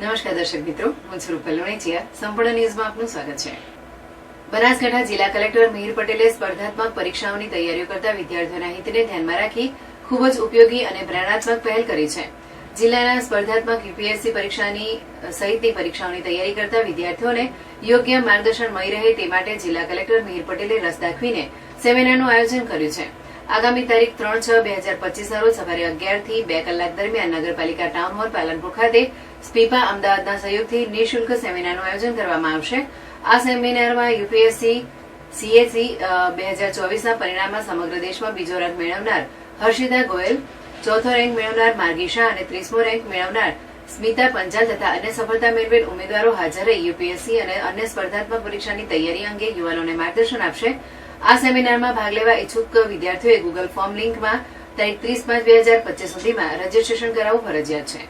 નમસ્કાર દર્શક મિત્રો, હું છું રૂપલ સંપૂર્ણ ન્યૂઝમાં આપનું સ્વાગત છે. બનાસકાંઠા જિલ્લા કલેક્ટર મિહિર પટેલે સ્પર્ધાત્મક પરીક્ષાઓની તૈયારીઓ કરતા વિદ્યાર્થીઓના હિતને ધ્યાનમાં રાખી ખૂબ જ ઉપયોગી અને પ્રેરણાત્મક પહેલ કરી છે. જિલ્લાના સ્પર્ધાત્મક યુપીએસસી પરીક્ષાની સહિતની પરીક્ષાઓની તૈયારી કરતા વિદ્યાર્થીઓને યોગ્ય માર્ગદર્શન મળી રહે તે માટે જિલ્લા કલેક્ટર મિહિર પટેલે રસ દાખવીને સેમિનારનું આયોજન કર્યું છે. આગામી તારીખ ત્રણ છ બે હજાર પચીસના રોજ સવારે અગિયારથી બે કલાક દરમિયાન નગરપાલિકા ટાઉન હોલ પાલનપુર ખાતે સ્પીપા અમદાવાદના સહયોગથી નિઃશુલ્ક સેમિનારનું આયોજન કરવામાં આવશે. આ સેમિનારમાં યુપીએસસી, સીએસસી બે હજાર ચોવીસના પરિણામમાં સમગ્ર દેશમાં બીજો રેન્ક મેળવનાર હર્ષિતા ગોયલ, ચોથો રેન્ક મેળવનાર માર્ગી શાહ અને ત્રીસમો રેન્ક મેળવનાર સ્મિતા પંચાલ તથા અન્ય સફળતા મેળવેલ ઉમેદવારો હાજર રહી. યુપીએસસી અને અન્ય સ્પર્ધાત્મક પરીક્ષાની તૈયારી અંગે યુવાનોને માર્ગદર્શન આપશે. આ સેમિનારમાં ભાગ લેવા ઇચ્છુક વિદ્યાર્થીઓએ ગૂગલ ફોર્મ લિંકમાં તારીખ ત્રીસ પાંચ બે હજાર પચીસ સુધીમાં રજીસ્ટ્રેશન કરાવવું ફરજિયાત છે.